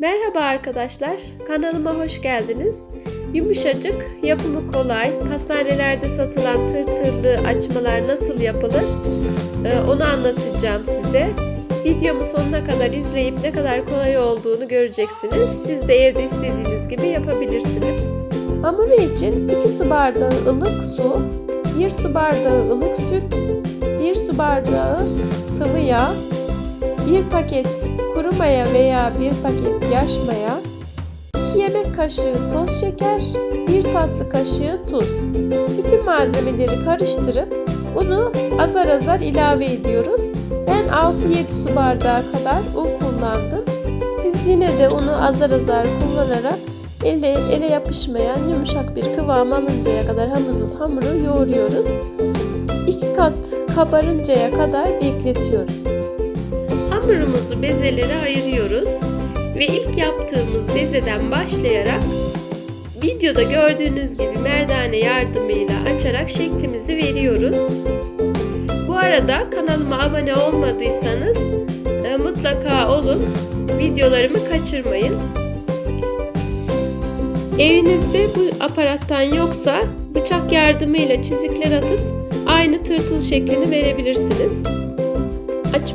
Merhaba arkadaşlar, kanalıma hoş geldiniz. Yumuşacık, yapımı kolay, pastanelerde satılan tırtırlı açmalar nasıl yapılır e, onu anlatacağım size. Videomu sonuna kadar izleyip ne kadar kolay olduğunu göreceksiniz. Siz de evde istediğiniz gibi yapabilirsiniz. Hamuru için 2 su bardağı ılık su, 1 su bardağı ılık süt, 1 su bardağı sıvı yağ, 1 paket kuru maya veya 1 paket yaş maya, 2 yemek kaşığı toz şeker, 1 tatlı kaşığı tuz. Bütün malzemeleri karıştırıp unu azar azar ilave ediyoruz. Ben 6-7 su bardağı kadar un kullandım. Siz yine de unu azar azar kullanarak ele, ele yapışmayan yumuşak bir kıvam alıncaya kadar hamuru, hamuru yoğuruyoruz. 2 kat kabarıncaya kadar bekletiyoruz. Hamurumuzu bezelere ayırıyoruz ve ilk yaptığımız bezeden başlayarak videoda gördüğünüz gibi merdane yardımıyla açarak şeklimizi veriyoruz. Bu arada kanalıma abone olmadıysanız e, mutlaka olun. Videolarımı kaçırmayın. Evinizde bu aparattan yoksa bıçak yardımıyla çizikler atıp aynı tırtıl şeklini verebilirsiniz.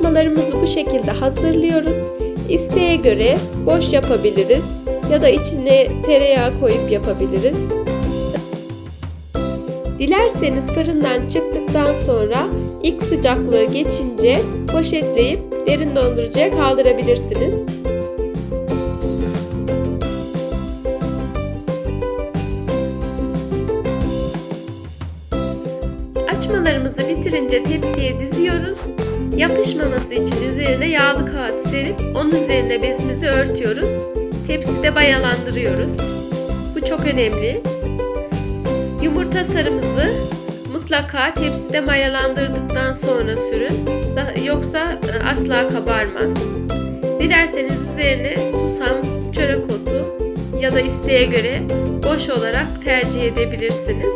Açmalarımızı bu şekilde hazırlıyoruz. İsteğe göre boş yapabiliriz ya da içine tereyağı koyup yapabiliriz. Dilerseniz fırından çıktıktan sonra ilk sıcaklığı geçince poşetleyip derin dondurucuya kaldırabilirsiniz. Açmalarımızı bitirince tepsiye diziyoruz. Yapışmaması için üzerine yağlı kağıt serip onun üzerine bezimizi örtüyoruz. Tepside mayalandırıyoruz. Bu çok önemli. Yumurta sarımızı mutlaka tepside mayalandırdıktan sonra sürün. Yoksa asla kabarmaz. Dilerseniz üzerine susam, çörek otu ya da isteğe göre boş olarak tercih edebilirsiniz.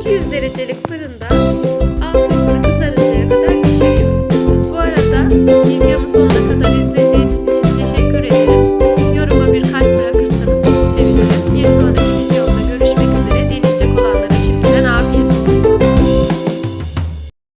200 derecelik fırında